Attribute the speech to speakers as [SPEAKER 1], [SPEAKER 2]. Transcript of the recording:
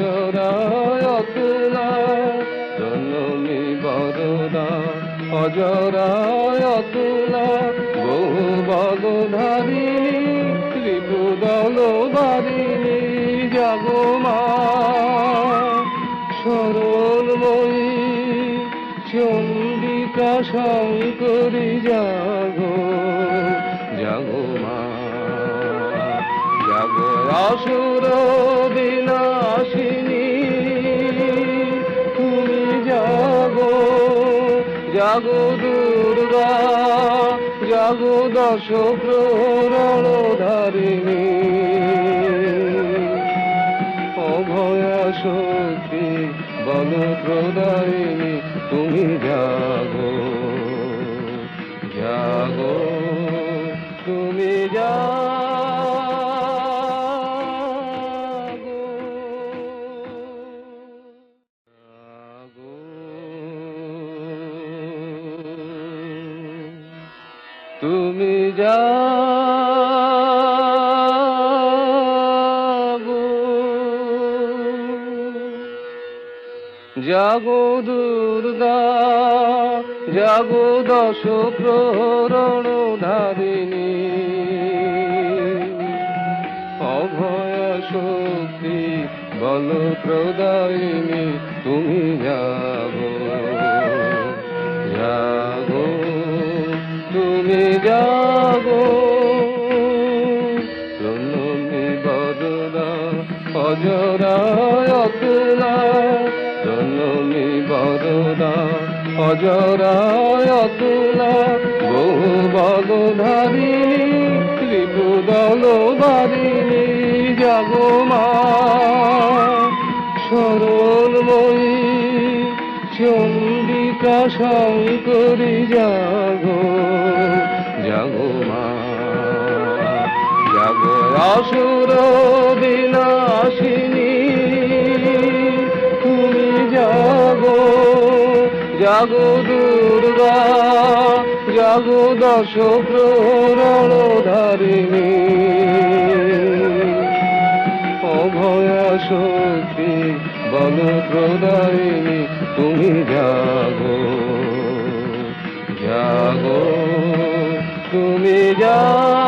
[SPEAKER 1] অজরায় অতুলা জননী বদনা অজরায় অতুলা বহু বদধারিণী ত্রিপুদল বারিণী জাগো মা সরলময়ী চন্ডিকা শঙ্করী, জাগো জাগো মা জাগো, আসুর জাগো দুর্গা জাগো দশ প্রণধারিণী অভয়া শক্তি বল প্রদায়িনী তুমি জাগো তুমি যাগো জাগো দুর্গা জাগো দশ প্রহরণ ধারিণী। অভয় শক্তি বল প্রদায়িনী, তুমি যাগো জাগো তুমি যাগো জননী বদনা অজরায় অতুলা অজরায় অতুলা। বহু বদধারিণী ত্রিপুদল বারিণী জাগো চন্ডিকা শঙ্করী জাগো জাগো মা, জাগো আসুর বিনাশিনী। তুমি জাগো জাগো দুর্গা, জাগো দশ প্রহরণ বল প্রদায়িনী তুমি জাগো। জাগো তুমি জাগো।